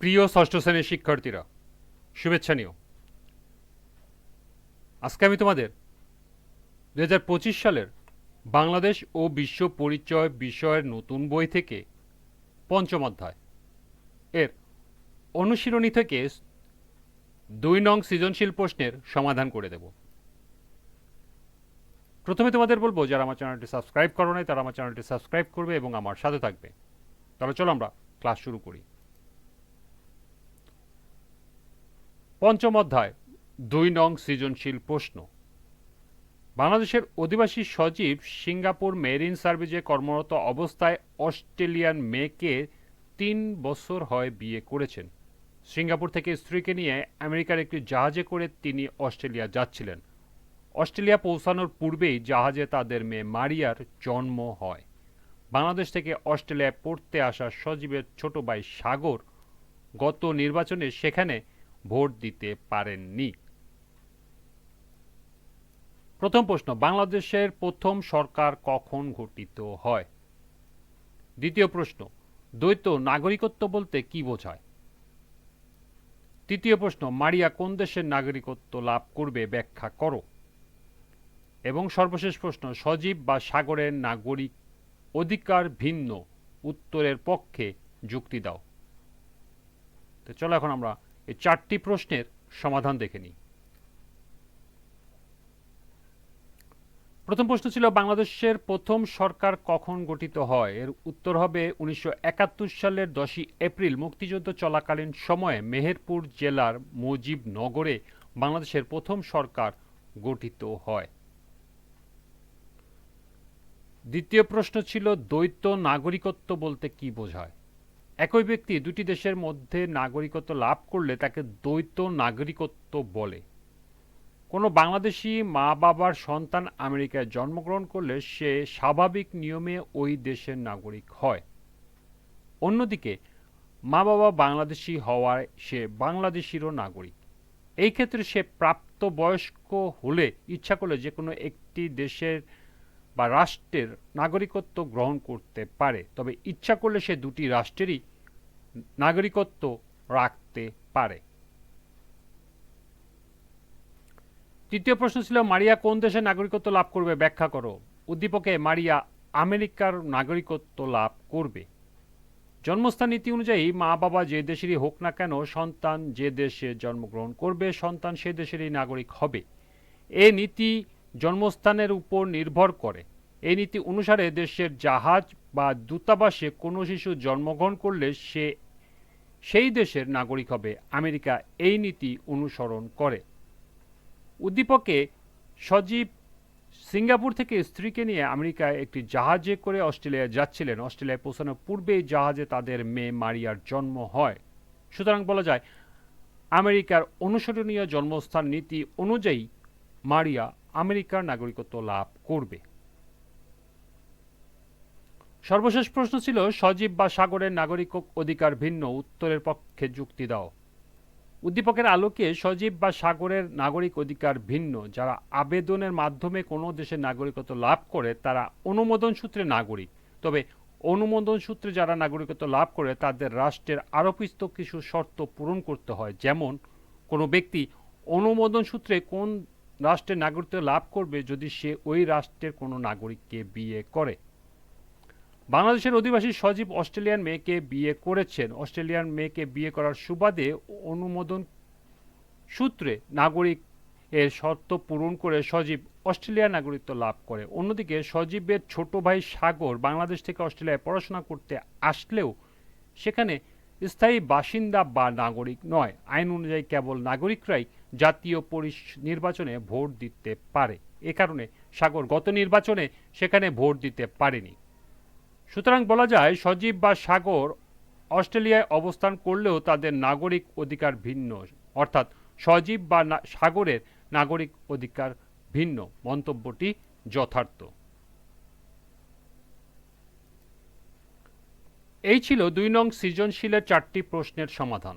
প্রিয় ষষ্ঠ শ্রেণির শিক্ষার্থীরা, শুভেচ্ছা নিও। আজকে আমি তোমাদের দু হাজার পঁচিশ সালের বাংলাদেশ ও বিশ্ব পরিচয় বিষয়ের নতুন বই থেকে পঞ্চম অধ্যায় এর অনুশীলনী থেকে দুই নং সৃজনশীল প্রশ্নের সমাধান করে দেব। প্রথমে তোমাদের বলব, যারা আমার চ্যানেলটি সাবস্ক্রাইব করো নাই, তারা আমার চ্যানেলটি সাবস্ক্রাইব করবে এবং আমার সাথে থাকবে। তাহলে চলো আমরা ক্লাস শুরু করি। পঞ্চম অধ্যায়, দুই নং সৃজনশীল প্রশ্ন। বাংলাদেশের অধিবাসী সচিব সিঙ্গাপুর মেরিন সার্ভিসে কর্মরত অবস্থায় অস্ট্রেলিয়ান মেয়েকে তিন বছর হয় বিয়ে করেছেন। সিঙ্গাপুর থেকে স্ত্রীকে নিয়ে আমেরিকার একটি জাহাজে করে তিনি অস্ট্রেলিয়া যাচ্ছিলেন। অস্ট্রেলিয়া পৌঁছানোর পূর্বেই জাহাজে তাদের মেয়ে মারিয়ার জন্ম হয়। বাংলাদেশ থেকে অস্ট্রেলিয়ায় পড়তে আসা সজীবের ছোট ভাই সাগর গত নির্বাচনে সেখানে ভোট দিতে পারেননি। প্রথম প্রশ্ন, বাংলাদেশের প্রথম সরকার কখন গঠিত হয়? দ্বিতীয় প্রশ্ন, দ্বৈত নাগরিকত্ব বলতে কি বোঝায়? তৃতীয় প্রশ্ন, মারিয়া কোন দেশের নাগরিকত্ব লাভ করবে ব্যাখ্যা করো। এবং সর্বশেষ প্রশ্ন, সজীব বা সাগরের নাগরিক অধিকার ভিন্ন, উত্তরের পক্ষে যুক্তি দাও। তো চলো এখন আমরা এই চারটি প্রশ্নের সমাধান দেখে নিই। প্রথম প্রশ্ন ছিল, বাংলাদেশের প্রথম সরকার কখন গঠিত হয়? এর উত্তর হবে উনিশশো একাত্তর সালের দশই এপ্রিল। মুক্তিযুদ্ধ চলাকালীন সময়ে মেহেরপুর জেলার মুজিবনগরে বাংলাদেশের প্রথম সরকার গঠিত হয়। দ্বিতীয় প্রশ্ন ছিল, দ্বৈত নাগরিকত্ব বলতে কি বোঝায়? একই ব্যক্তি দুটি দেশের মধ্যে নাগরিকত্ব লাভ করলে তাকে দ্বৈত নাগরিকত্ব বলে। কোনো বাংলাদেশি মা বাবার সন্তান আমেরিকায় জন্মগ্রহণ করলে সে স্বাভাবিক নিয়মে ওই দেশের নাগরিক হয়। অন্যদিকে মা বাবা বাংলাদেশি হওয়ায় সে বাংলাদেশিরও নাগরিক। এই ক্ষেত্রে সে প্রাপ্তবয়স্ক হলে ইচ্ছা করলে যে কোনো একটি দেশের বা রাষ্ট্রের নাগরিকত্ব গ্রহণ করতে পারে, তবে ইচ্ছা করলে সে দুটি রাষ্ট্রেরই নাগরিকত্ব রাখতে পারে। তৃতীয় প্রশ্ন ছিল, মারিয়া কোন দেশের নাগরিকত্ব লাভ করবে? ব্যাখ্যা করো। উদ্দীপকে মারিয়া আমেরিকার নাগরিকত্ব লাভ করবে। জন্মস্থান নীতি অনুযায়ী মা বাবা যে দেশেরই হোক না কেন সন্তান যে দেশে জন্মগ্রহণ করবে, সন্তান সে দেশেরই নাগরিক হবে। এ নীতি জন্মস্থানের উপর নির্ভর করে। এই নীতি অনুসারে দেশের জাহাজ বা দূতাবাসে কোনো শিশু জন্মগ্রহণ করলে সে, সেই দেশের নাগরিক হবে। আমেরিকা এই নীতি অনুসরণ করে। উদ্দীপকে সজীব সিঙ্গাপুর থেকে স্ত্রীকে নিয়ে আমেরিকায় একটি জাহাজে করে অস্ট্রেলিয়ায় যাচ্ছিলেন। অস্ট্রেলিয়ায় পৌঁছানোর পূর্বেই জাহাজে তাদের মেয়ে মারিয়ার জন্ম হয়। সুতরাং বলা যায়, আমেরিকার অনুসরণীয় জন্মস্থান নীতি অনুযায়ী মারিয়া আমেরিকার নাগরিকত্ব লাভ করবে। সর্বশেষ প্রশ্ন ছিল, সজীব বা সাগরের নাগরিক অধিকার ভিন্ন, উত্তরের পক্ষে যুক্তি দাও। উদ্দীপকের আলোকে সজীব বা সাগরের নাগরিক অধিকার ভিন্ন, যারা আবেদনের মাধ্যমে কোনো দেশের নাগরিকত্ব লাভ করে, তারা অনুমোদন সূত্রে নাগরিক। তবে অনুমোদন সূত্রে যারা নাগরিকত্ব লাভ করে, তাদের রাষ্ট্রের আরোপিত কিছু শর্ত পূরণ করতে হয়, যেমন কোনো ব্যক্তি অনুমোদন সূত্রে কোন রাষ্ট্রের নাগরিকত্ব লাভ করবে যদি সে ওই রাষ্ট্রের কোনো নাগরিককে বিয়ে করে। বাংলাদেশের অধিবাসী সজীব অস্ট্রেলিয়ান মেয়েকে বিয়ে করেছেন। অস্ট্রেলিয়ান মেয়েকে বিয়ে করার সুবাদে অনুমোদন সূত্রে নাগরিক এর শর্ত পূরণ করে সজীব অস্ট্রেলিয়ার নাগরিকত্ব লাভ করে। অন্যদিকে সজীবের ছোট ভাই সাগর বাংলাদেশ থেকে অস্ট্রেলিয়ায় পড়াশোনা করতে আসলেও সেখানে স্থায়ী বাসিন্দা বা নাগরিক নয়। আইন অনুযায়ী কেবল নাগরিকরাই জাতীয় পরিষ নির্বাচনে ভোট দিতে পারে। এ কারণে সাগর গত নির্বাচনে সেখানে ভোট দিতে পারেনি। সুতরাং বলা যায়, সজীব বা সাগর অস্ট্রেলিয়ায় অবস্থান করলেও তাদের নাগরিক অধিকার ভিন্ন। অর্থাৎ সজীব বা সাগরের নাগরিক অধিকার ভিন্ন। মন্তব্যটি যথার্থ। এই ছিল দুই নং সৃজনশীলের চারটি প্রশ্নের সমাধান।